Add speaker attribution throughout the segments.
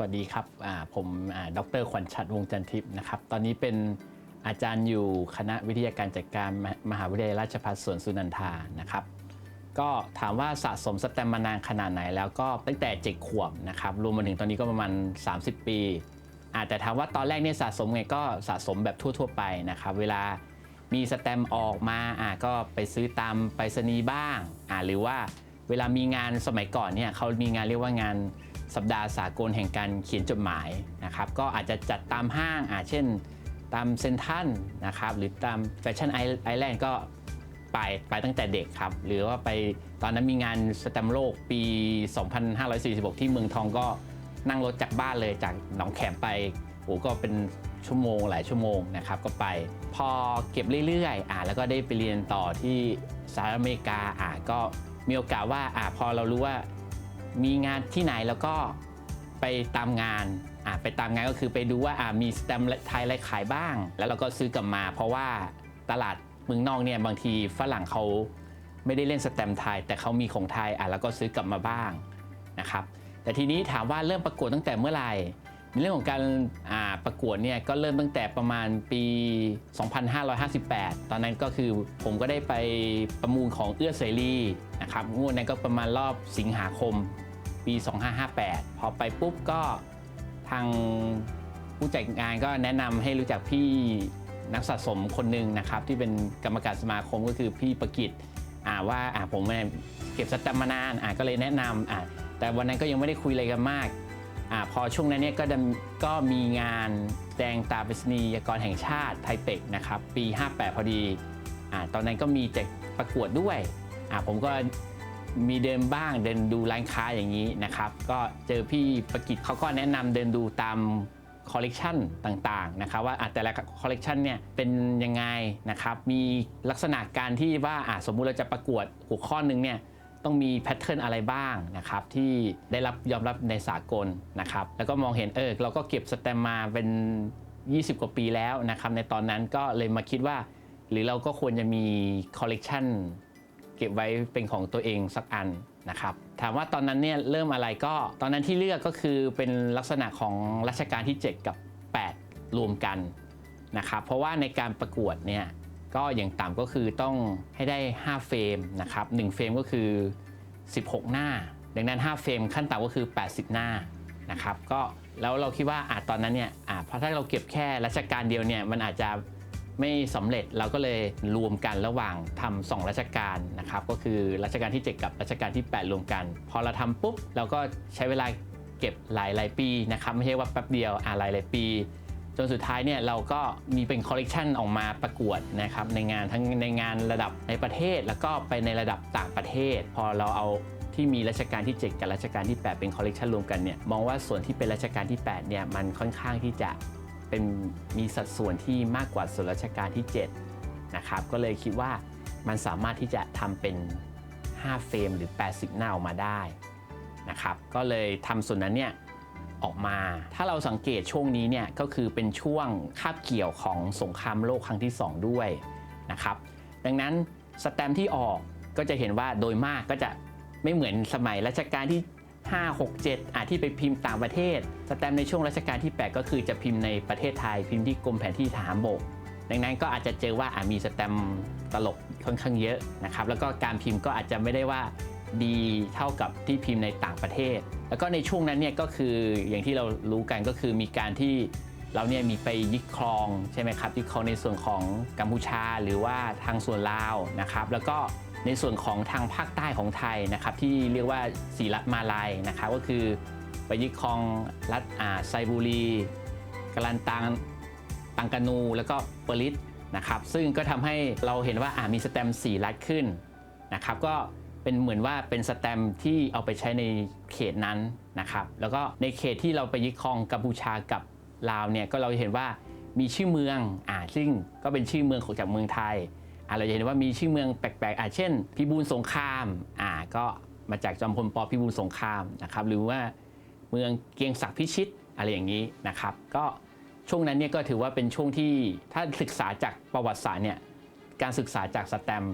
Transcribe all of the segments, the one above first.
Speaker 1: วัสดีครับผมดรขวัญชัดวงจันทิพย์นะครับ ตอนนี้เป็นอาจารย์อยู่คณะวิทยาการจัดการมหาวิทยาลัยราชภัฏสวนสุนันทานะครับ ก็ถามว่าสะสมสแตมมานานขนาดไหน แล้วก็ตั้งแต่เจ็ดขวบนะครับรวมมาถึงตอนนี้ก็ประมาณ 30 ปีอาแต่ถามว่าตอนแรกเนี่ยสะสมไงก็สะสมแบบทั่ว ๆ ไปนะครับ เวลามีสแตมออกมาอ่าก็ไปซื้อตามไปรษณีย์บ้างอ่าหรือว่าเวลามีงานสมัยก่อนเนี่ยเขามีงานเรียกว่างาน สัปดาห์สากลแห่งการเขียนจดหมายนะครับ ก็อาจจะจัดตามห้างอ่าเช่น ตามเซนทันนะครับ หรือตามแฟชั่นไอแลนด์ก็ไปไปตั้งแต่เด็กครับ หรือว่าไปตอนนั้นมีงานสแตมโลกปี 2546 ที่เมืองทองก็นั่งรถจากบ้านเลยจากหนองแขมไปโอ้ก็เป็นชั่วโมงหลายชั่วโมงนะครับก็ไป พอเก็บเรื่อยๆอ่าแล้วก็ได้ไปเรียนต่อที่สหรัฐอเมริกาอ่าก็มีโอกาสว่าอ่าพอเรารู้ว่า มีงานที่ไหนแล้วก็ไปตามงานอ่าไปตามงานก็คือไปดูว่าอ่ามีสแตมป์ไทยอะไรขายบ้าง แล้วเราก็ซื้อกลับมา เพราะว่าตลาดเมืองนอกเนี่ยบางทีฝรั่งเขาไม่ได้เล่นสแตมป์ไทย แต่เขามีของไทยอะแล้วก็ซื้อกลับมาบ้างนะครับแต่ทีนี้ถามว่าเริ่มประกวดตั้งแต่เมื่อไหร่ ในเรื่องของการประกวดเนี่ยก็เริ่มตั้งแต่ประมาณปี 2558 ตอนนั้นก็คือผมก็ได้ไปประมูลของเอื้อเสรีนะครับงวดนั้นก็ประมาณรอบสิงหาคมปี 2558 พอไปปุ๊บก็ทางผู้จัดงานก็แนะนำให้รู้จักพี่นักสะสมคนหนึ่งนะครับ ที่เป็นกรรมการสมาคมก็คือพี่ประกิตว่าผมเก็บสแตมป์มานานก็เลยแนะนำแต่วันนั้นก็ยังไม่ได้คุยอะไรกันมาก อพอช่วงนั้นเนี่ยก็ก็มีงานแสดงตาปริศนียากรแห่งชาติไทเปกนะครับปี 58 พอดีอตอนนั้นก็มีแจกประกวดด้วย ผมก็มีเดินบ้างเดินดูร้านค้าอย่างนี้นะครับ ก็เจอพี่ประกิตเขาก็แนะนำเดินดูตามคอลเลกชันต่างๆนะครับว่าแต่ละคอลเลกชันเนี่ยเป็นยังไงนะครับมีลักษณะการที่ว่าสมมุติเราจะประกวดหัวข้อหนึ่งเนี่ย ต้องมีแพทเทิร์นอะไรบ้างนะครับที่ได้รับยอมรับในสากลนะครับแล้วก็มองเห็นเออเราก็เก็บสแตมมาเป็น 20 กว่าปีแล้วนะครับในตอนนั้นก็เลยมาคิดว่า หรือเราก็ควรจะมีคอลเลกชันเก็บไว้เป็นของตัวเองสักอันนะครับถามว่าตอนนั้นเนี่ยเริ่มอะไรก็ตอนนั้นที่เลือกก็คือเป็นลักษณะของรัชกาลที่ 7 กับ 8 รวมกันนะครับเพราะว่าในการประกวดเนี่ย ก็อย่างต่ำก็คือต้องให้ได้ 5 เฟรมนะครับ1เฟรมก็คือ 16 หน้า ดังนั้น 5 เฟรมขั้นต่ำก็คือ 80 หน้านะครับก็แล้วเราคิดว่าอาจตอนนั้นเนี่ยอะเพราะถ้าเราเก็บแค่รัชกาลเดียวเนี่ยมันอาจจะไม่สำเร็จเราก็เลยรวมกันระหว่างทำสองราชการนะครับก็คือรัชกาลที่ 7 กับรัชกาลที่ 8 รวมกัน พอเราทำปุ๊บเราก็ใช้เวลาเก็บหลายหลายปีนะครับไม่ใช่ว่าแป๊บเดียวอ่าหลายหลายปี นสุดท้ายเนี่ยเราก็มีเป็นคอลเลกชันออกมาประกวดนะครับในงานทั้งในงานระดับในประเทศ แล้วก็ไปในระดับต่างประเทศ พอเราเอาที่มีรัชกาลที่ 7 กับรัชกาลที่ 8 เป็นคอลเลกชันรวมกันเนี่ยมองว่าส่วนที่เป็นรัชกาลที่8เนี่ยมันค่อนข้างที่จะเป็นมีสัดส่วนที่มากกว่าส่วนราชการที่7นะครับก็เลยคิดว่ามันสามารถที่จะทำเป็น 5 เฟรมหรือ 80 หน้าออกมาได้นะครับก็เลยทำส่วนนั้นเนี่ย ออกมา ถ้าเราสังเกตช่วงนี้เนี่ยก็คือเป็นช่วงคาบเกี่ยวของสงครามโลกครั้งที่ 2 ด้วยนะครับ ดังนั้นสแตมที่ออกก็จะเห็นว่าโดยมากก็จะไม่เหมือนสมัยรัชกาลที่ 5 6 7อะที่ไปพิมพ์ต่างประเทศ สแตมในช่วงรัชกาลที่ 8 ก็คือจะพิมพ์ในประเทศไทย พิมพ์ที่กรมแผนที่ทหารบก ดังนั้นก็อาจจะเจอว่าอะมีสแตมตลกค่อนข้างเยอะนะครับ แล้วก็การพิมพ์ก็อาจจะไม่ได้ว่า ดีเท่ากับที่พิมพ์ในต่างประเทศ แล้วก็ในช่วงนั้นเนี่ยก็คืออย่างที่เรารู้กันก็คือมีการที่เราเนี่ยมีไปยึดครองใช่ไหมครับยึดครองในส่วนของกัมพูชาหรือว่าทางส่วนลาวนะครับ แล้วก็ในส่วนของทางภาคใต้ของไทยนะครับ ที่เรียกว่าศรีรัตมาลายนะครับก็คือไปยึดครองรัฐอ่าไซบุรีกาลันตังตังกานู แล้วก็เปริตนะครับ ซึ่งก็ทำให้เราเห็นว่าอ่ามีสแตมป์สีรัดขึ้นนะครับ ก็ เป็นเหมือนว่าเป็นสแตมที่เอาไปใช้ในเขตนั้นนะครับ แล้วก็ในเขตที่เราไปยึดครองกัมพูชากับลาวเนี่ยก็เราเห็นว่ามีชื่อเมืองอ่าซึ่งก็เป็นชื่อเมืองของจากเมืองไทยอ่าเราจะเห็นว่ามีชื่อเมืองแปลกๆอ่าเช่น พิบูลสงครามอ่าก็มาจากจอมพลปพิบูลสงครามนะครับหรือว่าเมืองเกียงศักดิ์พิชิตอะไรอย่างนี้นะครับ ก็ช่วงนั้นเนี่ยก็ถือว่าเป็นช่วงที่ถ้าศึกษาจากประวัติศาสตร์เนี่ยการศึกษาจากสแตม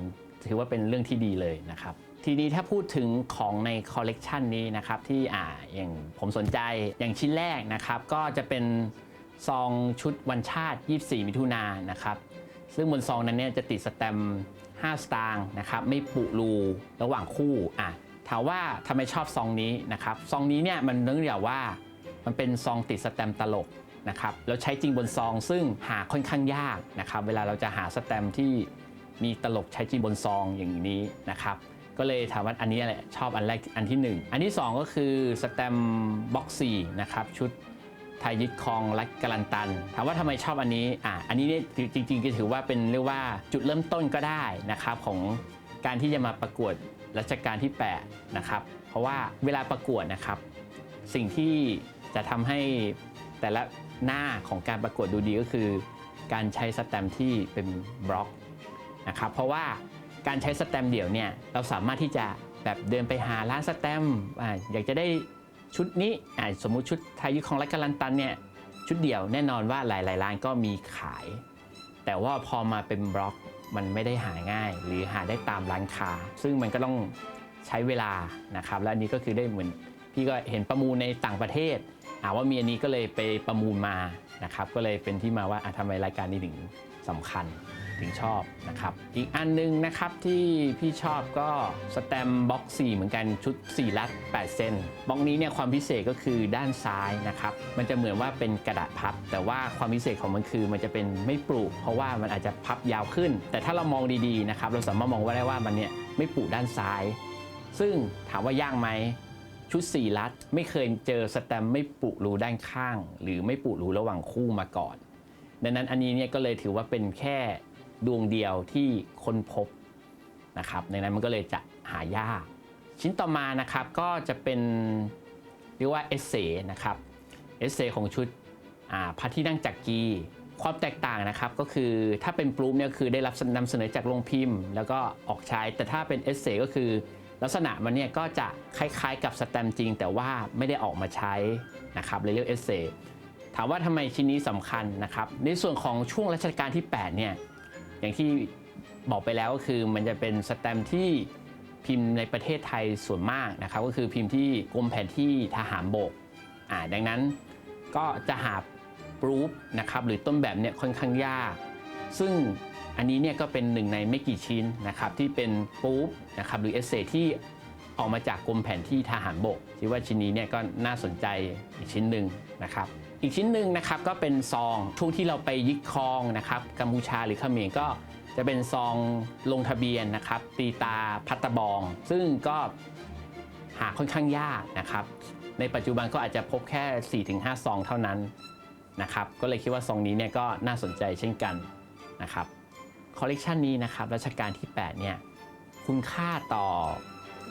Speaker 1: ถือว่าเป็นเรื่องที่ดีเลยนะครับ ทีนี้ถ้าพูดถึงของในคอลเลกชันนี้นะครับที่อ่าอย่างผมสนใจอย่างชิ้นแรกนะครับ ก็จะเป็นซองชุดวันชาติ 24 มิถุนายนนะครับ ซึ่งบนซองนั้นเนี่ยจะติดสแตมป์5สตางค์นะครับ ไม่ปุรูระหว่างคู่อะถามว่าทำไมชอบซองนี้นะครับซองนี้เนี่ยมันเนื่องจากว่ามันเป็นซองติดสแตมป์ตลกนะครับแล้วใช้จริงบนซองซึ่งหาค่อนข้างยากนะครับ เวลาเราจะหาสแตมป์ที่มีตลกใช้จริงบนซองอย่างนี้นะครับ ก็เลยถามว่าอันนี้แหละชอบอันแรกอันที่ 1 อันที่ 2 ก็คือสแตมบ็อกซี่นะครับชุดไทยยึดครองและกาลันตัน ถามว่าทำไมชอบอันนี้อะอันนี้เนี่ยจริงๆก็ถือว่าเป็นเรียกว่าจุดเริ่มต้นก็ได้นะครับของการที่จะมาประกวดรัชกาลที่8นะครับเพราะว่าเวลาประกวดนะครับสิ่งที่จะทำให้แต่ละหน้าของการประกวดดูดีก็คือ การใช้สแตมที่เป็นบล็อกนะครับเพราะว่า การใช้สแตมเดี่ยวเนี่ยเราสามารถที่จะแบบเดินไปหาร้านสแตมอ่าอยากจะได้ชุดนี้อ่าสมมุติชุดไทยยุคของรักกาลันตันเนี่ยชุดเดี่ยวแน่นอนว่าหลายๆร้านก็มีขาย แต่ว่าพอมาเป็นบล็อกมันไม่ได้หาง่าย หรือหาได้ตามร้านค้า ซึ่งมันก็ต้องใช้เวลานะครับ และอันนี้ก็คือได้เหมือนพี่ก็เห็นประมูลในต่างประเทศอาว่ามีอันนี้ก็เลยไปประมูลมานะครับ ก็เลยเป็นที่มาว่าทำไมรายการนี้ถึงสำคัญ ถึงชอบนะครับ อีกอันหนึงนะครับที่พี่ชอบก็สแตมบ็อกซี่เหมือนกันชุด4ลัด 8เซนบ็อกนี้เนี่ยความพิเศษก็คือด้านซ้ายนะครับ มันจะเหมือนว่าเป็นกระดาษพับ แต่ว่าความพิเศษของมันคือมันจะเป็นไม่ปลูก เพราะว่ามันอาจจะพับยาวขึ้น แต่ถ้าเรามองดีๆนะครับเราสามารถมองว่าได้ว่ามันเนี่ยไม่ปลูกด้านซ้าย ซึ่งถามว่ายากไหมชุด4ลัดไม่เคยเจอสแตมไม่ปุรูด้านข้าง หรือไม่ปุรูระหว่างคู่มาก่อน ดังนั้นอันนี้เนี่ยก็เลยถือว่าเป็นแค่ ดวงเดียวที่ค้นพบนะครับในนั้นมันก็เลยจะหายาก ชิ้นต่อมานะครับก็จะเป็นเรียกว่าเอเซนะครับเอเซของชุดอ่าพระที่นั่งจักรีความแตกต่างนะครับก็คือถ้าเป็นปรูฟเนี่ยคือได้รับนำเสนอจากโรงพิมพ์ แล้วก็ออกใช้แต่ถ้าเป็นเอเซก็คือ ลักษณะมันเนี่ยก็จะคล้ายๆกับสแตมป์จริง แต่ว่าไม่ได้ออกมาใช้นะครับเลยเรียกเอเซถามว่าทำไมชิ้นนี้สำคัญนะครับในส่วนของช่วงรัชกาลที่ 8 เนี่ย อย่างที่บอกไปแล้วก็คือมันจะเป็นสแตมที่พิมพ์ในประเทศไทยส่วนมากนะครับ ก็คือพิมพ์ที่กรมแผนที่ทหารบกอ่าดังนั้นก็จะหาปรูฟนะครับหรือต้นแบบเนี่ยค่อนข้างยาก ซึ่งอันนี้เนี่ยก็เป็นหนึ่งในไม่กี่ชิ้นนะครับที่เป็นปรูฟนะครับหรือเอเซที่ออกมาจากกรมแผนที่ทหารบกคิดว่าชิ้นนี้เนี่ยก็น่าสนใจอีกชิ้นหนึ่งนะครับ อีกชิ้นหนึ่งนะครับก็เป็นซองช่วงที่เราไปยึดครองนะครับกัมพูชาหรือเขมรก็จะเป็นซองลงทะเบียนนะครับ ตีตาพัตตะบอง ซึ่งก็หาค่อนข้างยากนะครับ ในปัจจุบันก็อาจจะพบแค่ 4-5 ซองเท่านั้นนะครับ ก็เลยคิดว่าซองนี้เนี่ยก็น่าสนใจเช่นกันนะครับคอลเลกชันนี้นะครับรัชกาลที่ 8 เนี่ยคุณค่าต่อ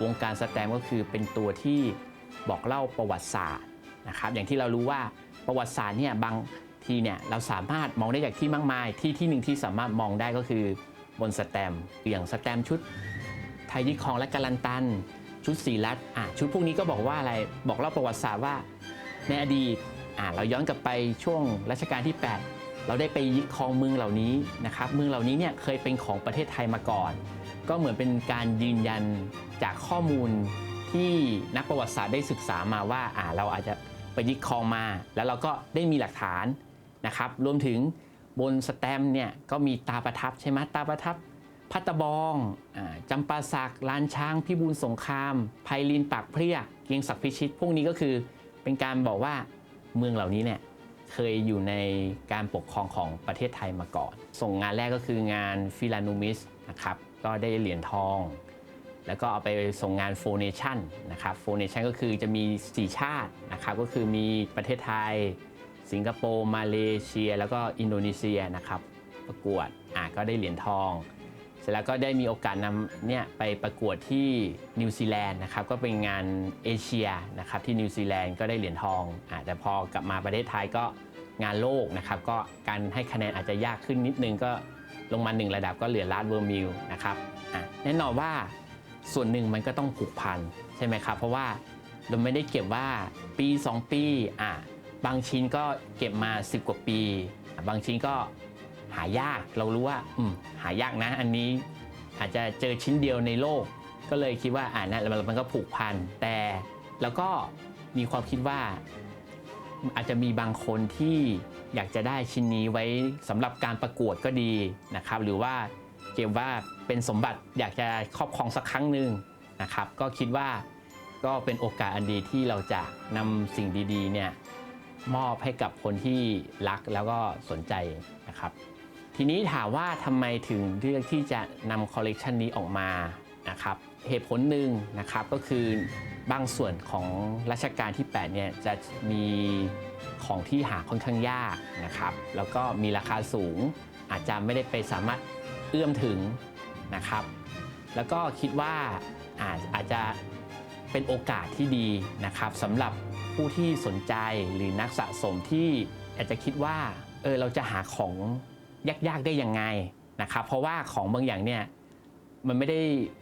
Speaker 1: วงการสแตมป์ก็คือเป็นตัวที่บอกเล่าประวัติศาสตร์นะครับ อย่างที่เรารู้ว่า ประวัติศาสตร์เนี่ยบางทีเนี่ยเราสามารถมองได้จากที่มากมาย ที่ที่หนึ่งที่สามารถมองได้ก็คือบนสแตมอย่างสแตมชุด ไทยยึดครองและกาลันตัน ชุดสีรัดอะชุดพวกนี้ก็บอกว่าอะไรบอกเล่าประวัติศาสตร์ว่าในอดีตอะเราย้อนกลับไปช่วงรัชกาลที่ 8 เราได้ไปยึดครองเมืองเหล่านี้นะครับเมืองเหล่านี้เนี่ยเคยเป็นของประเทศไทยมาก่อน ก็เหมือนเป็นการยืนยันจากข้อมูลที่นักประวัติศาสตร์ได้ศึกษามาว่าอ่าเราอาจจะ ไปยึดครองมา แล้วเราก็ได้มีหลักฐานนะครับ รวมถึงบนสแตมเนี่ยก็มีตาประทับใช่ไหมตาประทับพัตตะบองจำปาสักลานช้างพิบูลสงครามไพลินปากเพรียกเกียงศักดิ์พิชิต พวกนี้ก็คือเป็นการบอกว่าเมืองเหล่านี้เนี่ยเคยอยู่ในการปกครองของประเทศไทยมาก่อน ส่งงานแรกก็คืองานฟิลานูมิสนะครับ ก็ได้เหรียญทอง แล้วก็เอาไปส่งงานโฟเนชั่นนะครับโฟเนชั่นก็คือจะมี 4 ชาตินะครับก็คือมีประเทศไทย สิงคโปร์มาเลเซีย แล้วก็อินโดนีเซียนะครับประกวดอะก็ได้เหรียญทอง เสร็จแล้วก็ได้มีโอกาสนำเนี่ยไปประกวดที่นิวซีแลนด์นะครับก็เป็นงานเอเชียนะครับที่นิวซีแลนด์ก็ได้เหรียญทองอะแต่พอกลับมาประเทศไทยก็งานโลกนะครับก็การให้คะแนนอาจจะยากขึ้นนิดนึงก็ลงมาหนึ่งระดับก็เหลือลาดเวอร์มิลนะครับอะแน่นอนว่า ส่วนหนึ่งมันก็ต้องผูกพันใช่ไหมครับ เพราะว่าเราไม่ได้เก็บว่าปี 2 ปีอะบางชิ้นก็เก็บมา 10 กว่าปี บางชิ้นก็หายากเรารู้ว่าอืมหายากนะ อันนี้อาจจะเจอชิ้นเดียวในโลก ก็เลยคิดว่าอ่านะมันมันก็ผูกพันแต่แล้วก็มีความคิดว่า อาจจะมีบางคนที่อยากจะได้ชิ้นนี้ไว้สำหรับการประกวดก็ดีนะครับ หรือว่า เก็บว่าเป็นสมบัติอยากจะครอบครองสักครั้งหนึ่งนะครับก็คิดว่าก็เป็นโอกาสอันดีที่เราจะนำสิ่งดีๆเนี่ยมอบให้กับคนที่รักแล้วก็สนใจนะครับ ทีนี้ถามว่าทำไมถึงเลือกที่จะนำคอลเลกชันนี้ออกมานะครับเหตุผลหนึ่งนะครับก็คือบางส่วนของรัชกาลที่8เนี่ยจะมีของที่หาค่อนข้างยากนะครับ แล้วก็มีราคาสูงอาจจะไม่ได้ไปสามารถ อื้อมถึงนะครับ แล้วก็คิดว่าอาจอาจจะเป็นโอกาสที่ดีนะครับสำหรับผู้ที่สนใจหรือนักสะสมที่อาจจะคิดว่าเออเราจะหาของยากๆได้ยังไงนะครับ เพราะว่าของบางอย่างเนี่ยมันไม่ได้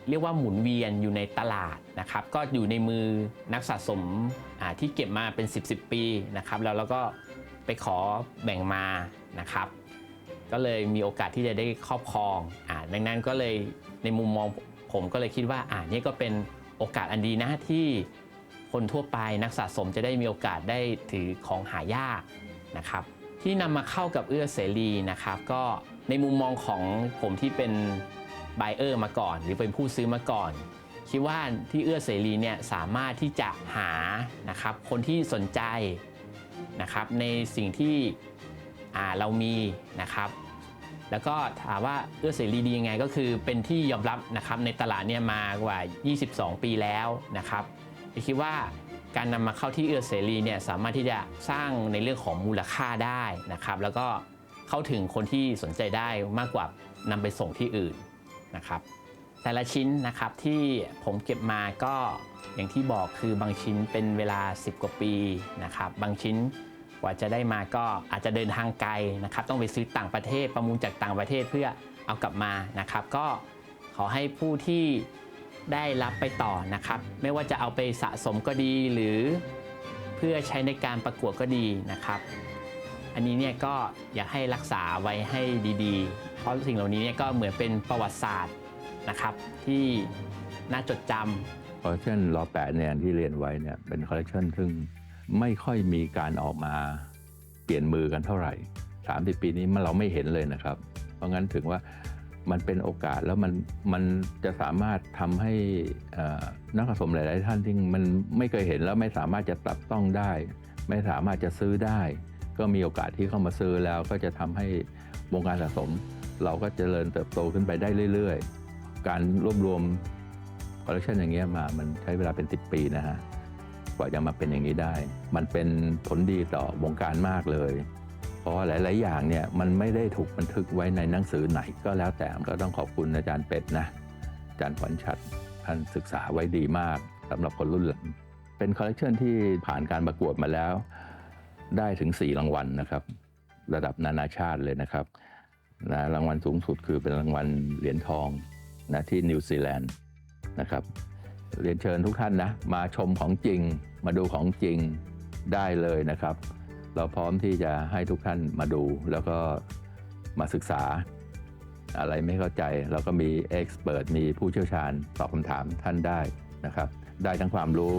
Speaker 1: เรียกว่าหมุนเวียนอยู่ในตลาดนะครับ ก็อยู่ในมือนักสะสมอ่าที่เก็บมาเป็น 10บสปีนะครับ แล้วเราก็ไปขอแบ่งมานะครับ ก็เลยมีโอกาสที่จะได้ครอบครองอ่าดังนั้นก็เลยในมุมมองผมก็เลยคิดว่าอ่านี่ก็เป็นโอกาสอันดีนะที่คนทั่วไปนักสะสมจะได้มีโอกาสได้ถือของหายากนะครับที่นำมาเข้ากับเอื้อเสรีนะครับ ก็ในมุมมองของผมที่เป็นไบเออร์มาก่อน หรือเป็นผู้ซื้อมาก่อน คิดว่าที่เอื้อเสรีเนี่ยสามารถที่จะหานะครับคนที่สนใจนะครับในสิ่งที่อ่าเรามีนะครับ แล้วก็ถามว่าเอื้อเสรีดียังไงก็คือเป็นที่ยอมรับนะครับในตลาดเนี่ยมากว่า 22 ปีแล้วนะครับคิดว่าการนำมาเข้าที่เอื้อเสรีเนี่ยสามารถที่จะสร้างในเรื่องของมูลค่าได้นะครับ แล้วก็เข้าถึงคนที่สนใจได้มากกว่านำไปส่งที่อื่นนะครับ แต่ละชิ้นนะครับที่ผมเก็บมาก็อย่างที่บอกคือบางชิ้นเป็นเวลา 10 กว่าปีนะครับ บางชิ้น กว่าจะได้มาก็อาจจะเดินทางไกลนะครับต้องไปซื้อต่างประเทศประมูลจากต่างประเทศเพื่อเอากลับมานะครับ ก็ขอให้ผู้ที่ได้รับไปต่อนะครับ ไม่ว่าจะเอาไปสะสมก็ดีหรือเพื่อใช้ในการประกวดก็ดีนะครับ อันนี้เนี่ยก็อยากให้รักษาไว้ให้ดีๆ เพราะสิ่งเหล่านี้เนี่ยก็เหมือนเป็นประวัติศาสตร์นะครับ ที่น่าจดจำ
Speaker 2: คอลเลคชันลอแปดเนี่ยที่เรียนไว้เนี่ยเป็นคอลเลคชันซึ่ง ไม่ค่อยมีการออกมาเปลี่ยนมือกันเท่าไหร่ 30 ปีนี้มันเราไม่เห็นเลยนะครับ เพราะงั้นถึงว่ามันเป็นโอกาสแล้วมันมันจะสามารถทำให้นักสะสมหลาย ๆ ท่านที่มันไม่เคยเห็นแล้วไม่สามารถจะตับต้องได้ ไม่สามารถจะซื้อได้ ก็มีโอกาสที่เข้ามาซื้อแล้วก็จะทำให้วงการสะสม เราก็เจริญเติบโตขึ้นไปได้เรื่อย ๆ การรวบรวมคอลเลคชันอย่างเงี้ยมามันใช้เวลาเป็น 10 ปีนะฮะ กว่าจะมาเป็นอย่างนี้ได้ มันเป็นผลดีต่อวงการมากเลย เพราะหลาย ๆ อย่างเนี่ยมันไม่ได้ถูกบันทึกไว้ในหนังสือไหนก็แล้วแต่ก็ต้องขอบคุณอาจารย์เป็ดนะอาจารย์ขวัญชัดท่านศึกษาไว้ดีมากสำหรับคนรุ่นหลังเป็นคอลเลคชันที่ผ่านการประกวดมาแล้ว ได้ถึง 4 รางวัลนะครับ ระดับนานาชาติเลยนะครับนะรางวัลสูงสุดคือเป็นรางวัลเหรียญทองนะที่นิวซีแลนด์นะครับ เรียนเชิญทุกท่านนะมาชมของจริง มาดูของจริงได้เลยนะครับ เราพร้อมที่จะให้ทุกท่านมาดูแล้วก็มาศึกษา อะไรไม่เข้าใจเราก็มีเอ็กซ์เพรสมีผู้เชี่ยวชาญตอบคำถามท่านได้นะครับ ได้ทั้งความรู้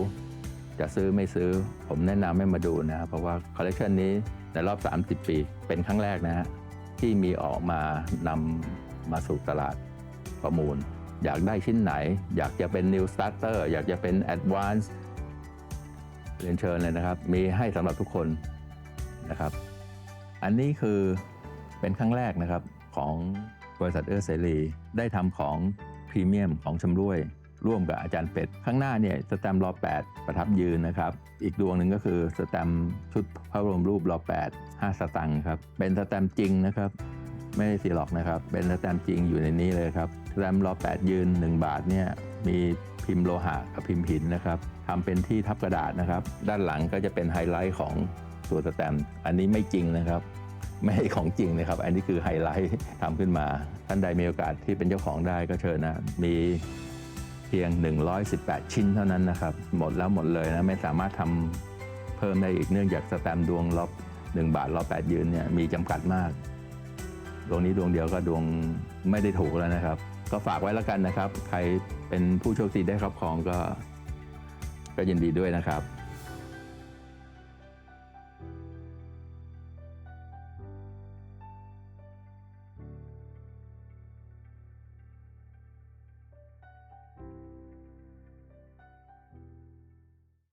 Speaker 2: จะซื้อไม่ซื้อผมแนะนำให้มาดูนะครับเพราะว่าคอลเลคชันนี้ในรอบ 30 ปีเป็นครั้งแรกนะฮะที่มีออกมานำมาสู่ตลาดประมูล อยากได้ชิ้นไหน อยากจะเป็น New Starter อยากจะเป็น Advance เรียนเชิญเลยนะครับ มีให้สำหรับทุกคนนะครับ อันนี้คือเป็นครั้งแรกนะครับของบริษัทเออร์เซรี ได้ทำของพรีเมียมของชำร่วย ร่วมกับอาจารย์เป็ด ข้างหน้าเนี่ยสแตมป์รอ 8 ประทับยืนนะครับ อีกดวงหนึ่งก็คือสแตมป์ชุดพระบรมรูปรอ 8 5 สตังค์ครับ เป็นสแตมป์จริงนะครับ ไม่ได้สีหลอกนะครับ เป็นสแตมป์จริงอยู่ในนี้เลยครับ แตมป์รอ8ยืน 1 บาทเนี่ยมีพิมพ์โลหะกับพิมพ์หินนะครับทำเป็นที่ทับกระดาษนะครับ ด้านหลังก็จะเป็นไฮไลท์ของตัวสแตมอันนี้ไม่จริงนะครับ ไม่ใช่ของจริงนะครับ อันนี้คือไฮไลท์ทำขึ้นมา ท่านใดมีโอกาสที่เป็นเจ้าของได้ก็เชิญนะ มีเพียง 118 ชิ้นเท่านั้นนะครับ หมดแล้วหมดเลยนะ ไม่สามารถทำเพิ่มได้อีกเนื่องจากสแตมดวงรอบ1บาทรอบ8ยืนเนี่ยมีจำกัดมาก ดวงนี้ดวงเดียวก็ดวงไม่ได้ถูกแล้วนะครับ ก็ฝากไว้แล้วกันนะครับ ใครเป็นผู้โชคดีได้ครอบครองก็ก็ยินดีด้วยนะครับ